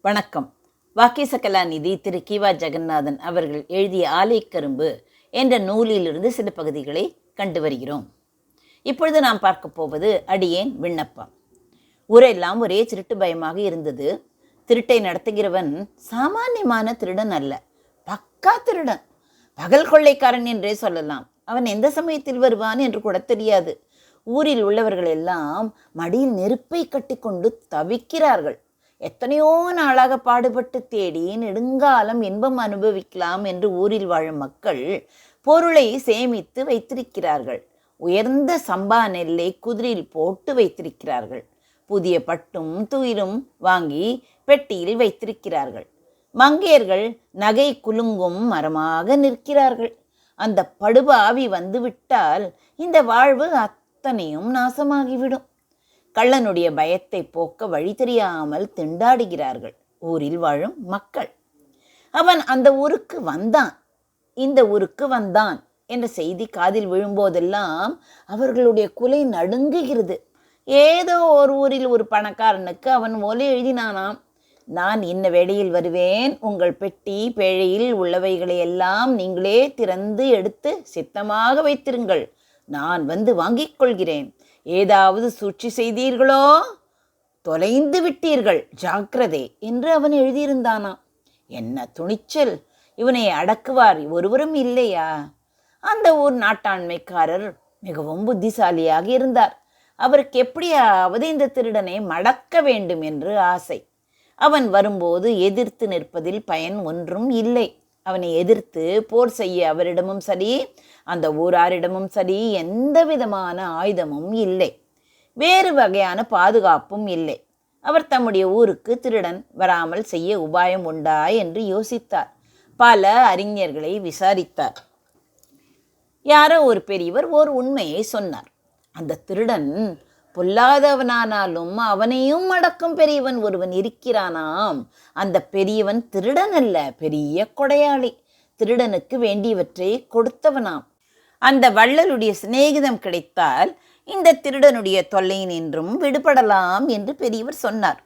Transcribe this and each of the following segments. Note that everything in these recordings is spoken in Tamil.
வணக்கம். வாக்கிசகலாநிதி திரு கிவா ஜெகநாதன் அவர்கள் எழுதிய ஆலைக்கரும்பு என்ற நூலிலிருந்து சில பகுதிகளை கண்டு வருகிறோம். இப்பொழுது நாம் பார்க்க போவது அடியேன் விண்ணப்பம். ஊரெல்லாம் ஒரே திருட்டு பயமாக இருந்தது. திருட்டை நடத்துகிறவன் சாமானியமான திருடன் அல்ல பக்கா திருடன். பகல் கொள்ளைக்காரன் என்றே சொல்லலாம். அவன் எந்த சமயத்தில் வருவான் என்று கூட தெரியாது. ஊரில் உள்ளவர்கள் எல்லாம் மடியில் நெருப்பை கட்டிக்கொண்டு தவிக்கிறார்கள். எத்தனையோ நாளாக பாடுபட்டு தேடி நெடுங்காலம் இன்பம் அனுபவிக்கலாம் என்று ஊரில் வாழும் மக்கள் பொருளை சேமித்து வைத்திருக்கிறார்கள். உயர்ந்த சம்பா நெல்லை குதிரையில் போட்டு வைத்திருக்கிறார்கள். புதிய பட்டும் துயிலும் வாங்கி பெட்டியில் வைத்திருக்கிறார்கள். மங்கையர்கள் நகை குலுங்கும் மரமாக நிற்கிறார்கள். அந்த படுபாவி வந்துவிட்டால் இந்த வாழ்வு அத்தனையும் நாசமாகிவிடும். கள்ளனுடைய பயத்தை போக்க வழி தெரியாமல் திண்டாடுகிறார்கள். ஊரில் வாழும் மக்கள். அவன் அந்த ஊருக்கு வந்தான். இந்த ஊருக்கு வந்தான் என்ற செய்தி காதில் விழும்போதெல்லாம் அவர்களுடைய குலை நடுங்குகிறது. ஏதோ ஒரு ஊரில் ஒரு பணக்காரனுக்கு அவன் ஒலி எழுதினானாம். நான் இன்ன வேளையில் வருவேன். உங்கள் பெட்டி பேழையில் உள்ளவைகளை எல்லாம் நீங்களே திறந்து எடுத்து சித்தமாக வைத்திருங்கள். நான் வந்து வாங்கிக் கொள்கிறேன். ஏதாவது சூழ்ச்சி செய்தீர்களோ? தொலைந்து விட்டீர்கள் ஜாக்கிரதை என்று அவன் எழுதியிருந்தானாம் என்ன துணிச்சல் இவனை அடக்குவார் ஒருவரும் இல்லையா? அந்த ஊர் நாட்டாண்மைக்காரர் மிகவும் புத்திசாலியாக இருந்தார். அவருக்கு எப்படியாவது இந்த திருடனை மடக்க வேண்டும் என்று ஆசை. அவன் வரும்போது எதிர்த்து நிற்பதில் பயன் ஒன்றும் இல்லை. அவனை எதிர்த்து போர் செய்ய அவரிடமும் சரி அந்த ஊராரிடமும் சரி எந்த விதமான ஆயுதமும் இல்லை. வேறு வகையான பாதுகாப்பும் இல்லை. அவர் தம்முடைய ஊருக்கு திருடன் வராமல் செய்ய உபாயம் உண்டா என்று யோசித்தார். பல அறிஞர்களை விசாரித்தார். யாரோ ஒரு பெரியவர் ஓர் உண்மையை சொன்னார். அந்த திருடன் பொல்லாதவனானாலும் அவனையும் அடக்கும் பெரியவன் ஒருவன் இருக்கிறானாம். அந்த பெரியவன் திருடன் அல்ல பெரிய கொடையாளி. திருடனுக்கு வேண்டியவற்றை கொடுத்தவனாம். அந்த வள்ளலுடைய சிநேகிதம் கிடைத்தால் இந்த திருடனுடைய தொல்லை நின்றும் விடுபடலாம் என்று பெரியவர் சொன்னார்.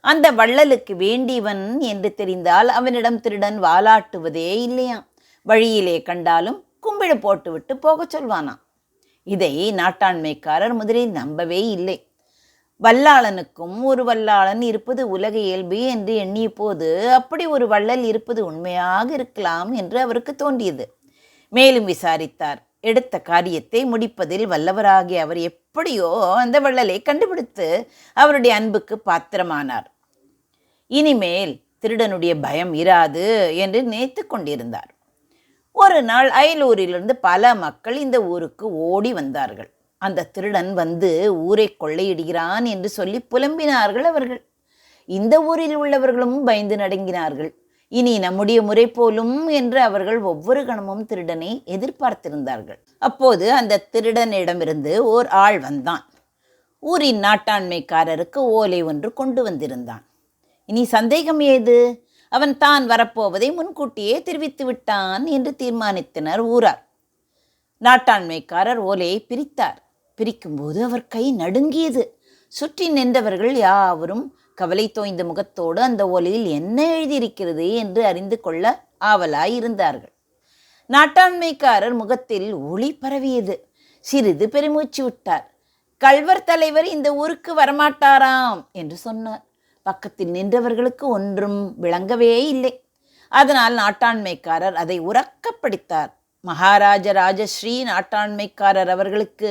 அந்த வள்ளலுக்கு வேண்டியவன் என்று தெரிந்தால் அவனிடம் திருடன் வாலாட்டுவதே இல்லையாம். வழியிலே கண்டாலும் கும்பிடு போட்டுவிட்டு போகச் சொல்வானாம். இதை நாட்டாண்மைக்காரர் முதலில் நம்பவே இல்லை. வல்லாளனுக்கும் ஒரு வல்லாளன் இருப்பது உலக இயல்பு என்று எண்ணிய போது அப்படி ஒரு வள்ளல் இருப்பது உண்மையாக இருக்கலாம் என்று அவருக்கு தோன்றியது. மேலும் விசாரித்தார். எடுத்த காரியத்தை முடிப்பதில் வல்லவராகிய அவர் எப்படியோ அந்த வள்ளலை கண்டுபிடித்து அவருடைய அன்புக்கு பாத்திரமானார். இனிமேல் திருடனுடைய பயம் இராது என்று நினைத்து கொண்டிருந்தார். ஒரு நாள் அயலூரிலிருந்து பல மக்கள் இந்த ஊருக்கு ஓடி வந்தார்கள். அந்த திருடன் வந்து ஊரை கொள்ளையிடுகிறான் என்று சொல்லி புலம்பினார்கள் அவர்கள். இந்த ஊரில் உள்ளவர்களும் பயந்து நடுங்கினார்கள். இனி நம்முடைய முறை போலும் என்று அவர்கள் ஒவ்வொரு கணமும் திருடனை எதிர்பார்த்திருந்தார்கள். அப்போது அந்த திருடனிடமிருந்து ஓர் ஆள் வந்தான். ஊரின் நாட்டாண்மைக்காரருக்கு ஓலை ஒன்று கொண்டு வந்திருந்தான். இனி சந்தேகம் ஏது? அவன் தான் வரப்போவதை முன்கூட்டியே தெரிவித்து விட்டான் என்று தீர்மானித்தனர் ஊரார். நாட்டாண்மைக்காரர் ஓலையை பிரித்தார். பிரிக்கும்போது அவர் கை நடுங்கியது. சுற்றி நின்றவர்கள் யாவரும் கவலை தோய்ந்த முகத்தோடு அந்த ஓலையில் என்ன எழுதியிருக்கிறது என்று அறிந்து கொள்ள ஆவலாய் இருந்தார்கள். நாட்டாண்மைக்காரர் முகத்தில் ஒளி பரவியது. சிறிது பெருமூச்சு விட்டார். கல்வர் தலைவர் இந்த ஊருக்கு வரமாட்டாராம் என்று சொன்னார். பக்கத்தில் நின்றவர்களுக்கு ஒன்றும் விளங்கவே இல்லை. அதனால் நாட்டாண்மைக்காரர் அதை உறக்கப்படித்தார். மகாராஜ ராஜஸ்ரீ நாட்டாண்மைக்காரர் அவர்களுக்கு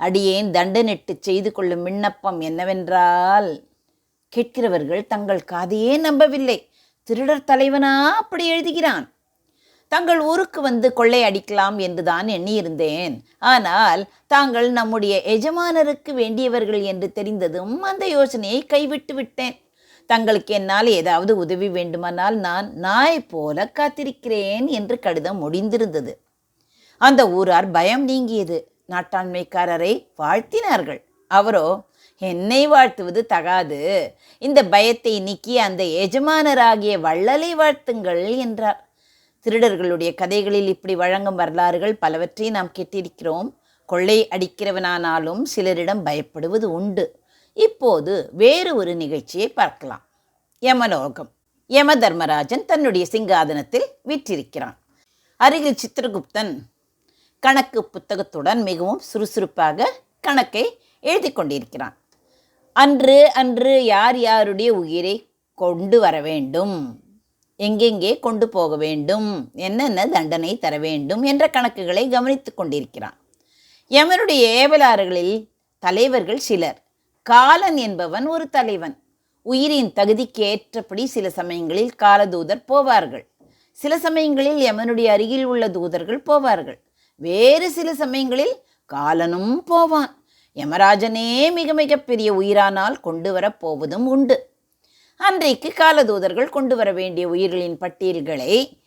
அடியேன் தண்டனிட்டு செய்து கொள்ளும் விண்ணப்பம் என்னவென்றால் கேட்கிறவர்கள் தங்கள் காதையே நம்பவில்லை. திருடர் தலைவனா அப்படி எழுதுகிறான். தங்கள் ஊருக்கு வந்து கொள்ளை அடிக்கலாம் என்றுதான் எண்ணியிருந்தேன். ஆனால் தாங்கள் நம்முடைய எஜமானருக்கு வேண்டியவர்கள் என்று தெரிந்ததும் அந்த யோசனையை கைவிட்டு விட்டேன் தங்களுக்கு என்னால் ஏதாவது உதவி வேண்டுமானால் நான் நாய் போல காத்திருக்கிறேன் என்று கடிதம் முடிந்திருந்தது அந்த ஊரார் பயம் நீங்கியது. நாட்டாண்மைக்காரரை வாழ்த்தினார்கள். அவரோ என்னை வாழ்த்துவது தகாது. இந்த பயத்தை நீக்கி அந்த எஜமானராகிய வள்ளலை வாழ்த்துங்கள் என்றார். திருடர்களுடைய கதைகளில் இப்படி வழங்கும் வரலாறுகள் பலவற்றை நாம் கேட்டிருக்கிறோம். கொள்ளை அடிக்கிறவனானாலும் சிலரிடம் பயப்படுவது உண்டு. இப்போது வேறு ஒரு நிகழ்ச்சியை பார்க்கலாம். யமலோகம். யம தர்மராஜன் தன்னுடைய சிங்காதனத்தில் வீற்றிருக்கிறான். அருகில் சித்திரகுப்தன் கணக்கு புத்தகத்துடன் மிகவும் சுறுசுறுப்பாக கணக்கை எழுதி கொண்டிருக்கிறான். அன்று அன்று யார் யாருடைய உயிரை கொண்டு வர வேண்டும்? எங்கெங்கே கொண்டு போக வேண்டும்? என்னென்ன தண்டனை தர வேண்டும்? என்ற கணக்குகளை கவனித்து கொண்டிருக்கிறான். யமனுடைய ஏவலாறுகளில் தலைவர்கள் சிலர். காலன் என்பவன் ஒரு தலைவன். உயிரின் தகுதிக்கு ஏற்றபடி சில சமயங்களில் காலதூதர் போவார்கள். சில சமயங்களில் யமனுடைய அருகில் உள்ள தூதர்கள் போவார்கள். வேறு சில சமயங்களில் காலனும் போவான். யமராஜனே மிக மிக பெரிய உயிரானால் கொண்டு வரப் போவதும் உண்டு. அன்றைக்கு காலதூதர்கள் கொண்டு வர வேண்டிய உயிர்களின் பட்டியல்களை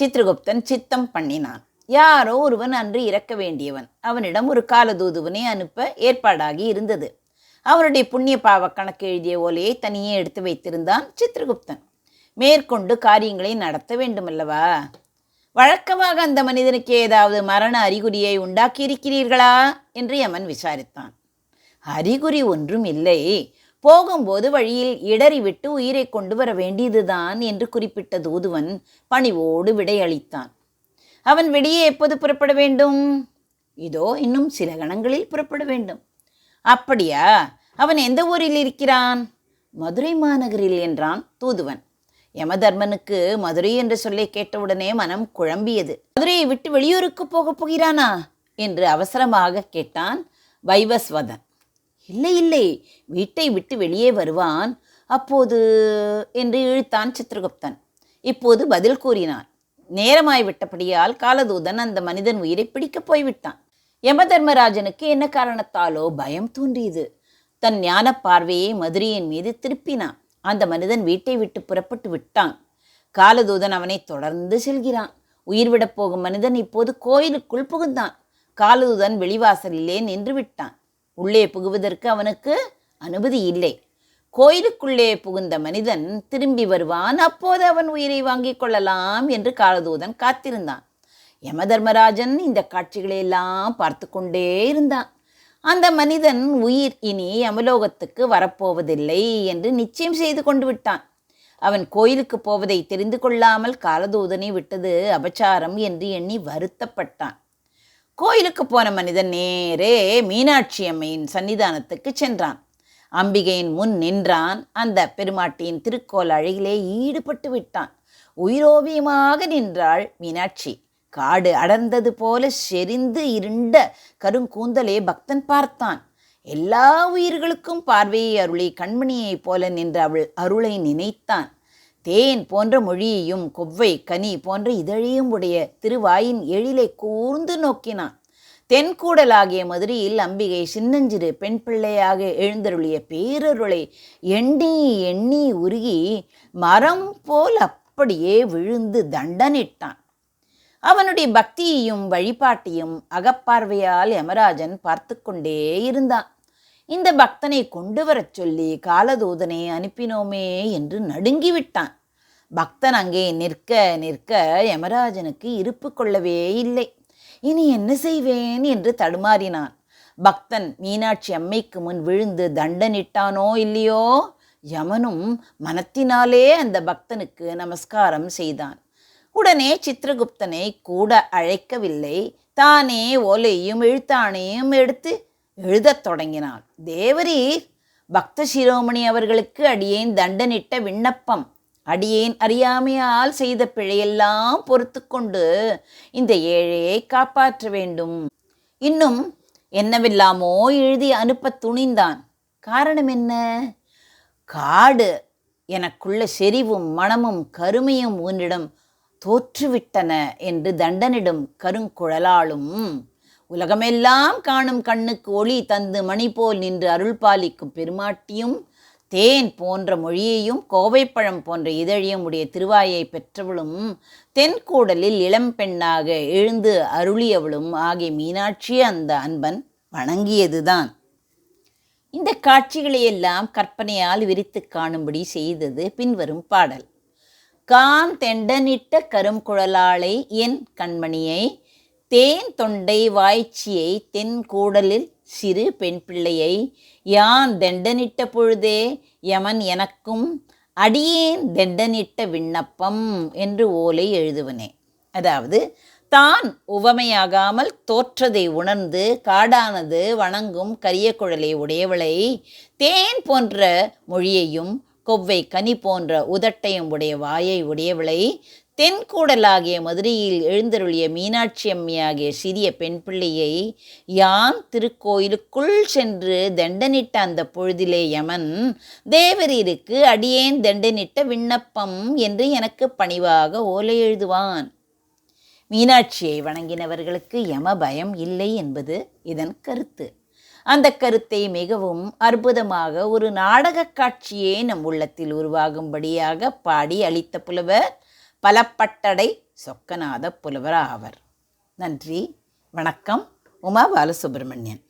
சித்ரகுப்தன் சித்தம் பண்ணினான். யாரோ ஒருவன் அன்று இறக்க வேண்டியவன். அவனிடம் ஒரு காலதூதுவனை அனுப்ப ஏற்பாடாகி இருந்தது. அவனுடைய புண்ணிய பாவ கணக்கு எழுதிய ஓலையை தனியே எடுத்து வைத்திருந்தான் சித்திரகுப்தன் மேற்கொண்டு காரியங்களை நடத்த வேண்டுமல்லவா? வழக்கமாக அந்த மனிதனுக்கு ஏதாவது மரண அறிகுறியை உண்டாக்கியிருக்கிறீர்களா? என்று யமன் விசாரித்தான். அறிகுறி ஒன்றும் இல்லை. போகும்போது வழியில் இடறி விட்டு உயிரை கொண்டு வர வேண்டியதுதான் என்று குறிப்பிட்ட தூதுவன் பணிவோடு விடையளித்தான். அவன் வெளியே எப்போது புறப்பட வேண்டும்? இதோ இன்னும் சில கணங்களில் புறப்பட வேண்டும். அப்படியா? அவன் எந்த ஊரில் இருக்கிறான்? மதுரை மாநகரில் என்றான் தூதுவன். யமதர்மனுக்கு மதுரை என்று சொல்லை கேட்டவுடனே மனம் குழம்பியது. மதுரையை விட்டு வெளியூருக்கு போகப் போகிறானா? என்று அவசரமாக கேட்டான் வைவஸ்வதன். இல்லை இல்லை வீட்டை விட்டு வெளியே வருவான். அப்போது என்று இழுத்தான் சித்திரகுப்தன் இப்போது பதில் கூறினான். நேரமாய் விட்டபடியால் காலதூதன் அந்த மனிதன் உயிரை பிடிக்கப் போய்விட்டான். யமதர்மராஜனுக்கு என்ன காரணத்தாலோ பயம் தோன்றியது. தன் ஞான பார்வையை மதுரையின் மீது திருப்பினான். அந்த மனிதன் வீட்டை விட்டு புறப்பட்டு விட்டான். காலதூதன் அவனை தொடர்ந்து செல்கிறான். உயிர் விடப் போகும் மனிதன் இப்போது கோயிலுக்குள் புகுந்தான். காலதூதன் வெளிவாசலிலே நின்று விட்டான். உள்ளே புகுவதற்கு அவனுக்கு அனுமதி இல்லை. கோயிலுக்குள்ளே புகுந்த மனிதன் திரும்பி வருவான். அப்போது அவன் உயிரை வாங்கிக் கொள்ளலாம் என்று காலதூதன் காத்திருந்தான். யமதர்மராஜன் இந்த காட்சிகளை எல்லாம் பார்த்து கொண்டே இருந்தான். அந்த மனிதன் உயிர் இனி அமலோகத்துக்கு வரப்போவதில்லை என்று நிச்சயம் செய்து கொண்டு விட்டான். அவன் கோயிலுக்கு போவதை தெரிந்து கொள்ளாமல் காலதூதனை விட்டது அபச்சாரம் என்று எண்ணி வருத்தப்பட்டான். கோயிலுக்கு போன மனிதன் நேரே மீனாட்சி அம்மையின் சன்னிதானத்துக்கு சென்றான். அம்பிகையின் முன் நின்றான். அந்த பெருமாட்டியின் திருக்கோல் அழகிலே ஈடுபட்டு விட்டான். உயிரோவியமாக நின்றாள் மீனாட்சி. காடு அடர்ந்தது போல செறிந்து இருண்ட கருங்கூந்தலே பக்தன் பார்த்தான். எல்லா உயிர்களுக்கும் பார்வையை அருளி கண்மணியைப் போல நின்ற அவள் அருளை நினைத்தான். தேன் போன்ற மொழியையும் கொவ்வை கனி போன்ற இதழையும் உடைய திருவாயின் எழிலை கூர்ந்து நோக்கினான். தென்கூடலாகிய மதுரையில் அம்பிகை சின்னஞ்சிறு பெண் பிள்ளையாக எழுந்தருளிய பேரருளை எண்ணி எண்ணி உருகி மரம் போல் அப்படியே விழுந்து தண்டனிட்டான். அவனுடைய பக்தியையும் வழிபாட்டையும் அகப்பார்வையால் யமராஜன் பார்த்து கொண்டே இருந்தான். இந்த பக்தனை கொண்டு வரச் சொல்லி காலதூதனை அனுப்பினோமே என்று நடுங்கிவிட்டான். பக்தன் அங்கே நிற்க நிற்க யமராஜனுக்கு இருப்பு கொள்ளவே இல்லை. இனி என்ன செய்வேன் என்று தடுமாறினான். பக்தன் மீனாட்சி அம்மைக்கு முன் விழுந்து தண்டனிட்டானோ இல்லையோ? யமனும் மனத்தினாலே அந்த பக்தனுக்கு நமஸ்காரம் செய்தான். உடனே சித்திரகுப்தனை கூட அழைக்கவில்லை. தானே ஓலையும் எழுத்தாணையும் எடுத்து எழுதத் தொடங்கினான் தேவரீர் பக்த சிரோமணி அவர்களுக்கு அடியேன் தண்டனிட்ட விண்ணப்பம். அடியேன் அறியாமையால் செய்த பிழையெல்லாம் பொறுத்து கொண்டு இந்த ஏழையை காப்பாற்ற வேண்டும். இன்னும் என்னவெல்லாமோ எழுதி அனுப்ப துணிந்தான். காரணம் என்ன? காடு. எனக்குள்ள செறிவும் மனமும் கருமையும் உன்னிடம் தோற்றுவிட்டன என்று தண்டனிடும் கருங்குழலாலும் உலகமெல்லாம் காணும் கண்ணுக்கு ஒளி தந்து மணி போல் நின்று அருள் பாலிக்கும் பெருமாட்டியும் தேன் போன்ற மொழியையும் கோவைப்பழம் போன்ற இதழியும் உடைய திருவாயை பெற்றவளும் தென்கூடலில் இளம் பெண்ணாக எழுந்து அருளியவளும் ஆகிய மீனாட்சி அந்த அன்பன் வணங்கியதுதான். இந்த காட்சிகளையெல்லாம் கற்பனையால் விரித்து காணும்படி செய்தது பின்வரும் பாடல். கான் தெண்டனிட்ட கருங்குழலாளை என் கண்மணியை தேன் தொண்டை வாய்ச்சியை தென் கூடலில் சிறு பெண் பிள்ளையை யான் தெண்டனிட்ட பொழுதே யமன் எனக்கும் அடியேன் தெண்டனிட்ட விண்ணப்பம் என்று ஓலை எழுதுவனே. அதாவது தான் உவமையாகாமல் தோற்றதை உணர்ந்து காடானது வணங்கும் கரிய குழலை உடையவளை தேன் போன்ற மொழியையும் கொவ்வை கனி போன்ற உதட்டையும் உடைய வாயை உடையவளை தென்கூடலாகிய மதுரையில் எழுந்தருளிய மீனாட்சி அம்மியாகிய சிறிய பெண் பிள்ளையை யான் திருக்கோயிலுக்குள் சென்று தண்டனிட்ட அந்த பொழுதிலே யமன் தேவரீருக்கு அடியேன் தண்டனிட்ட விண்ணப்பம் என்று எனக்கு பணிவாக ஓலை எழுதுவான். மீனாட்சியை வணங்கினவர்களுக்கு யம பயம் இல்லை என்பது இதன் கருத்து. அந்த கருத்தை மிகவும் அற்புதமாக ஒரு நாடகக் காட்சியே நம் உள்ளத்தில் உருவாகும்படியாக பாடி அளித்த புலவர் பலப்பட்டடை சொக்கநாத புலவர் ஆவர் நன்றி வணக்கம். உமா பாலசுப்ரமணியன்.